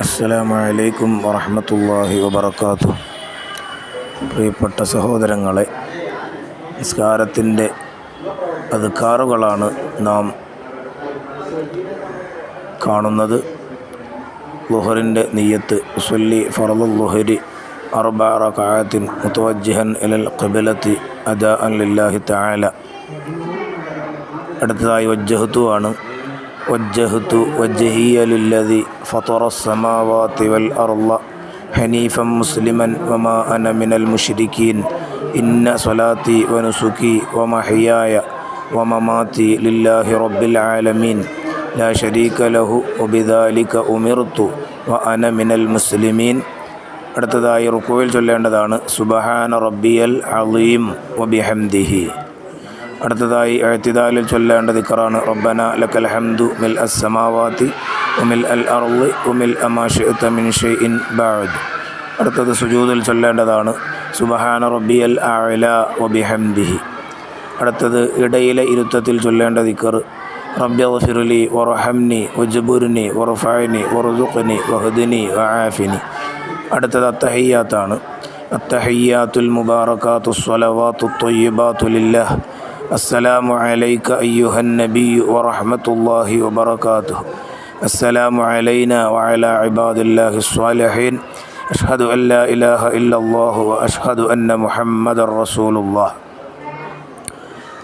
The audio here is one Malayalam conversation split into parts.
അസ്സലാമു വറഹമത്തല്ലാഹി വബറകാതുഹു. പ്രിയപ്പെട്ട സഹോദരങ്ങളെ നിസ്കാരത്തിന്റെ അധികാറുകളാണ് നാം കാണുന്നത്. ലുഹറിന്റെ നെയ്യത്ത് ഉസല്ലി ഫറദുൽ ലുഹരി അർബ റകഅത്തിൻ മുതവജ്ജിഹൻ ഇലൽ ഖിബലത്തി അദാഅൻ ലില്ലാഹി താല അടുത്തതായി വജ്ജഹത്തു ആണ് وجهت وجهي للذي فطر السماوات والأرض حنيفا مسلما وما أنا من المشركين إن صلاتي ونسكي ومحياي ومماتي لله رب العالمين لا شريك له وبذلك أمرت وأنا من المسلمين അടുത്തതായി റുക്കുവിൽ ചൊല്ലേണ്ടതാണ് സുബഹാന റബ്ബിയൽ അലീം വബിഹംദിഹി അടുത്തതായി എഴുത്തിദാലിൽ ചൊല്ലേണ്ട ദിക്കറാണ് റബ്ബന ലക്കൽ ഹംദു മിൽ അസ്സമാവാത്തി ഉമിൽ അൽ അർൾ ഉമിൽ അമാഷ് മിൻ ഷൈഇൻ ബഅദ്. അടുത്തത് സുജൂദിൽ ചൊല്ലേണ്ടതാണ് സുബഹാന റബ്ബിയൽ അഅല വബിഹംദിഹി അടുത്തത് ഇടയിലെ ഇരുത്തത്തിൽ ചൊല്ലേണ്ട ദിക്കർ റബ്ബി ഗഫിർലി വറഹംനി വജ്ബുർനി വറുഫായിനി വറുസുഖ്നി വഹ്ദിനി വആഫിനി. അടുത്തത് അത്തഹയ്യാത്താണ് അത്തഹയ്യാത്തുൽ മുബാറക്കാത്തു സ്വലവാത്തു ത്വയ്യിബാത്തു ലില്ലാഹ് السلام عليك أيها النبي ورحمة الله وبركاته السلام علينا وعلى عباد الله الصالحين أشهد أن لا إله إلا الله وأشهد أن محمد رسول الله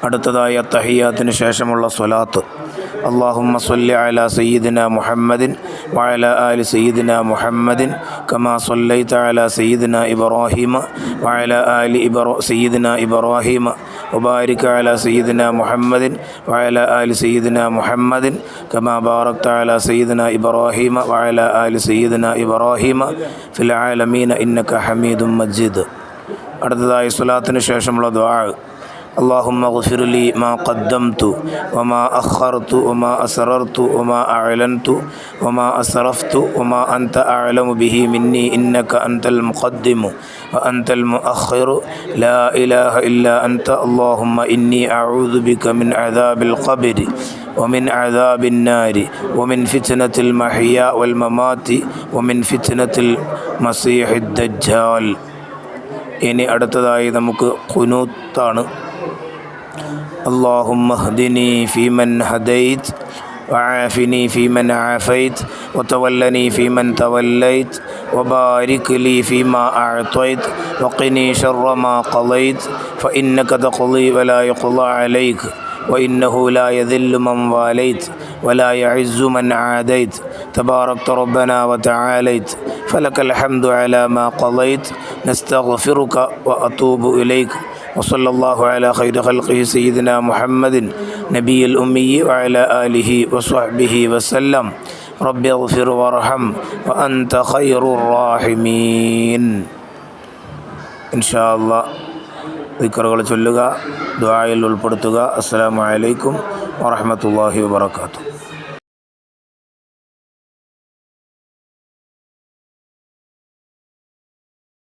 അടുത്തതായി അത്തഹിയാത്തിന് ശേഷമുള്ള സ്വലാത്ത് اللهم صل على سيدنا محمد وعلى آل سيدنا محمد كما صليت على سيدنا إبراهيم وعلى آل إبرا سيدنا إبراهيم وبارك على سيدنا محمد وعلى آل سيدنا محمد كما باركت على سيدنا إبراهيم وعلى آل سيدنا إبراهيم في العالمين إنك حميد مجيد അടുത്തതായി സ്വലാത്തിന് ശേഷമുള്ള ദ്വാ اللهم اغفر لي ما قدمت وما أخرت وما أسررت وما أعلنت وما أسرفت وما أنت أعلم به مني إنك أنت المقدم وأنت المؤخر لا إله إلا أنت اللهم إني أعوذ بك من عذاب القبر ومن عذاب النار ومن فتنة المحيا والممات ومن فتنة المسيح الدجال ഇനി അടുത്തതായി നമുക്ക് കുനൂത്താണ് اللهم اهدني فيمن هديت وعافني فيمن عافيت وتولني فيمن توليت وبارك لي فيما أعطيت وقني شر ما قضيت فإنك تقضي ولا يقضى عليك وإنه لا يذل من واليت ولا يعز من عاديت تباركت ربنا وتعاليت فلك الحمد على ما قضيت نستغفرك وأتوب إليك. وصلى الله على خير خلقه سيدنا محمد نبي الأمي وعلى آله وصحبه وسلم رب اغفر وارحم وأنت خير الراحمين إن شاء الله ദിക്കറുകൾ ചൊല്ലുക ദ്വായിൽ ഉൾപ്പെടുത്തുക അസ്സാം വലൈക്കും വാഹമത്തല്ലാഹി വാത്തു